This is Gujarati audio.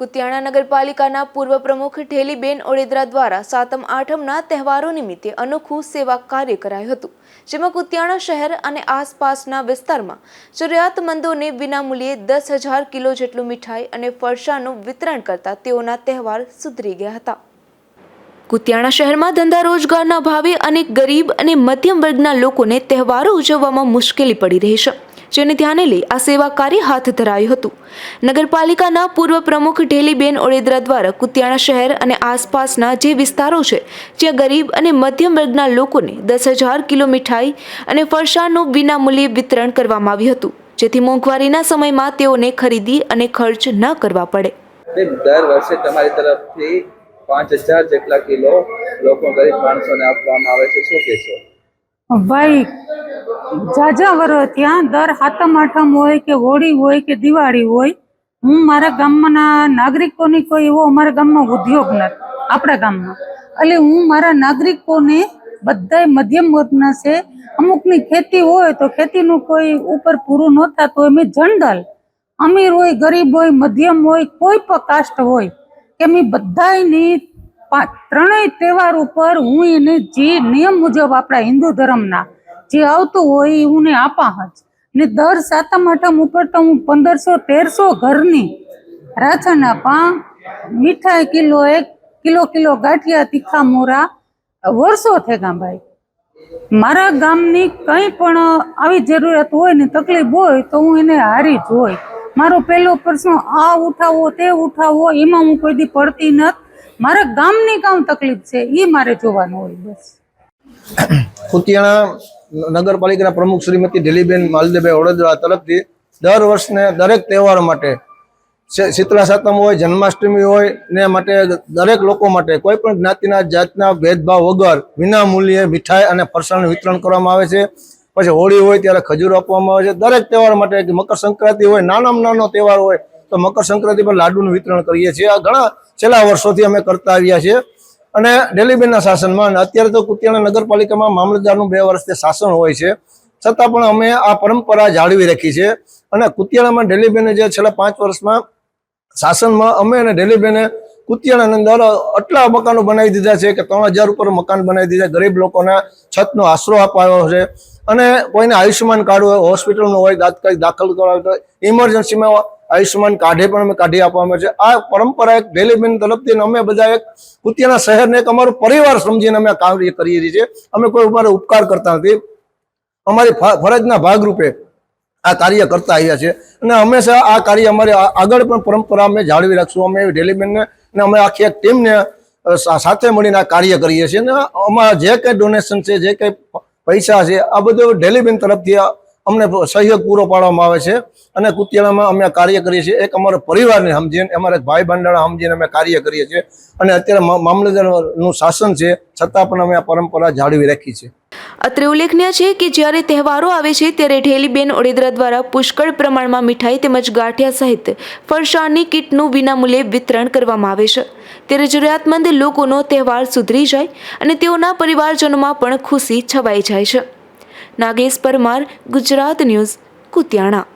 કુતિયાણા નગરપાલિકાના પૂર્વ પ્રમુખ ઠેલીબેન ઓડેદરા દ્વારા સાતમ આઠમના તહેવારો નિમિત્તે અનોખું સેવા કાર્ય કરાયું હતું, જેમાં કુતિયાણા શહેર અને આસપાસના વિસ્તારમાં જરૂરિયાતમંદોને વિનામૂલ્યે દસ હજાર કિલો જેટલું મીઠાઈ અને ફરસાનું વિતરણ કરતા તેઓના તહેવાર સુધરી ગયા હતા. કુતિયાણા શહેરમાં ધંધા રોજગારના ભાવે અનેક ગરીબ અને મધ્યમ વર્ગના લોકોને તહેવારો ઉજવવામાં મુશ્કેલી પડી રહી છે. જેને ધ્યાને લઈ આ સેવા કાર્ય હાથ ધરાયું હતું. નગરપાલિકાના પૂર્વ પ્રમુખ ઢેલીબેન ઓડેદરા દ્વારા કુતિયાણા શહેર અને આસપાસના જે વિસ્તારો છે જ્યાં ગરીબ અને મધ્યમ વર્ગના લોકોને દસ હજાર કિલો મીઠાઈ અને ફરસાણનું વિનામૂલ્યે વિતરણ કરવામાં આવ્યું હતું. જેથી મોંઘવારીના સમયમાં તેઓને ખરીદી અને ખર્ચ ન કરવા પડે. દર વર્ષે તમારી તરફથી પાંચ હજાર જેટલા કિલો લોકો ગરીબ માણસોને આપવામાં આવે છે. શું કહેશો? ભાઈ જાજા વરો ત્યાં દર હાતમ આઠમ હોય કે હોળી હોય કે દિવાળી હોય. હું મારા ગામના નાગરિકોની કોઈ એવો અમારા ગામમાં ઉદ્યોગ નથી આપણા ગામમાં એટલે હું મારા નાગરિકોને બધાય મધ્યમ વર્ગના છે. અમુકની ખેતી હોય તો ખેતીનું કોઈ ઉપર પૂરું ન થતું હોય. મેં જનરલ અમીર હોય, ગરીબ હોય, મધ્યમ હોય, કોઈ પણ કાસ્ટ હોય કે મેં બધાયની પા- ત્રણેય તહેવાર ઉપર હું એને જે નિયમ મુજબ આપણા હિન્દુ ધર્મના જે આવતું હોય એ હું આપા હજ ને દર સાતમ આઠમ ઉપર તો હું પંદરસો, તેરસો ઘરની રાશન આપા મીઠાઈ કિલો એક, કિલો કિલો ગાંઠિયા, તીખા મોરા, વર્ષો થયા ભાઈ. મારા ગામની કંઈ પણ આવી જરૂરિયાત હોય ને તકલીફ હોય તો હું એને હારી જ હોય. મારો પહેલો પ્રશ્ન, આ ઉઠાવો, તે ઉઠાવો, એમાં હું કોઈ દી પડતી નથી. મારા ગામની કામ તકલીફ છે એ મારે જોવાનું હોય બસ. કુતિયાણા નગરપાલિકાના પ્રમુખ શ્રીમતી ઢીલીબેન માલદેભાઈ વડોદરા તરફથી દર વર્ષને દરેક તહેવાર માટે શીતળા સાતમ હોય, જન્માષ્ટમી હોય ને માટે દરેક લોકો માટે કોઈ પણ જ્ઞાતિના, જાતના ભેદભાવ વગર વિના મૂલ્યે મીઠાઈ અને ફરસાણનું વિતરણ કરવામાં આવે છે. પછી હોળી હોય ત્યારે ખજૂર આપવામાં આવે છે. દરેક તહેવાર માટે મકર સંક્રાંતિ હોય, નાનામાં નાનો તહેવાર હોય, તો મકર સંક્રાંતિ પર લાડુનું વિતરણ કરીએ છીએ. આ ઘણા છેલ્લા વર્ષોથી અમે કરતા આવ્યા છીએ. અને ડેલીબેનના શાસનમાં અને અત્યારે તો કુતિયાણા નગરપાલિકામાં મામલતદારનું બે વર્ષથી શાસન હોય છે. છતાં પણ અમે આ પરંપરા જાળવી રાખી છે અને કુતિયાણામાં ડેલીબેને જે છેલ્લા પાંચ વર્ષમાં શાસનમાં અમે અને ડેલીબેને કુતિયાણાની અંદર આટલા મકાનો બનાવી દીધા છે કે ત્રણ હજાર ઉપર મકાન બનાવી દીધા. ગરીબ લોકોને છતનો આશરો અપાયો છે અને કોઈને આયુષ્યમાન કાર્ડ હોય, હોસ્પિટલનું હોય દાખલ કરાવ્યું તો ઇમરજન્સીમાં આયુષ્યમાન કાર્ડે પણ અમે કાઢી આપવામાં છે. આ પરંપરા એક ડેલીબેન તરફથી અમે બધા એક કુતિયાણા શહેરને એક અમારો પરિવાર સમજીને અમે આ કાર્ય કરીએ છીએ અમે કોઈ અમારે ઉપકાર કરતા નથી. અમારી ફરજના ભાગરૂપે આ કાર્ય કરતા આવ્યા છે. અને હંમેશા આ કાર્ય અમારે આગળ પણ પરંપરા અમે જાળવી રાખશું. અમે ડેલીબેનને અને અમે આખી એક ટીમને સાથે મળીને આ કાર્ય કરીએ છીએ. અને અમારા જે કંઈ ડોનેશન છે, જે કંઈ પૈસા છે, આ બધું ડેલીબેન તરફથી અમને સહયોગ પૂરો પાડવામાં આવે છે અને કુતિયાણામાં અમે કાર્ય કરીએ છીએ. એક અમારો પરિવારને સમજીને, અમારા ભાઈ બંધાણા સમજીને અમે કાર્ય કરીએ છીએ. અને અત્યારે મામલતદારનું શાસન છે, છતાં પણ અમે આ પરંપરા જાળવી રાખી છે. અત્રે ઉલ્લેખનીય છે કે જ્યારે તહેવારો આવે છે, ત્યારે ઢેલીબેન ઓડેદરા દ્વારા પુષ્કળ પ્રમાણમાં મીઠાઈ તેમજ ગાંઠિયા સહિત ફરસાણની કીટનું વિનામૂલ્યે વિતરણ કરવામાં આવે છે. ત્યારે જરૂરિયાતમંદ લોકોનો તહેવાર સુધરી જાય અને તેઓના પરિવારજનોમાં પણ ખુશી છવાઈ જાય છે. નાગેશ પરમાર ગુજરાત ન્યૂઝ કુતિયાણા.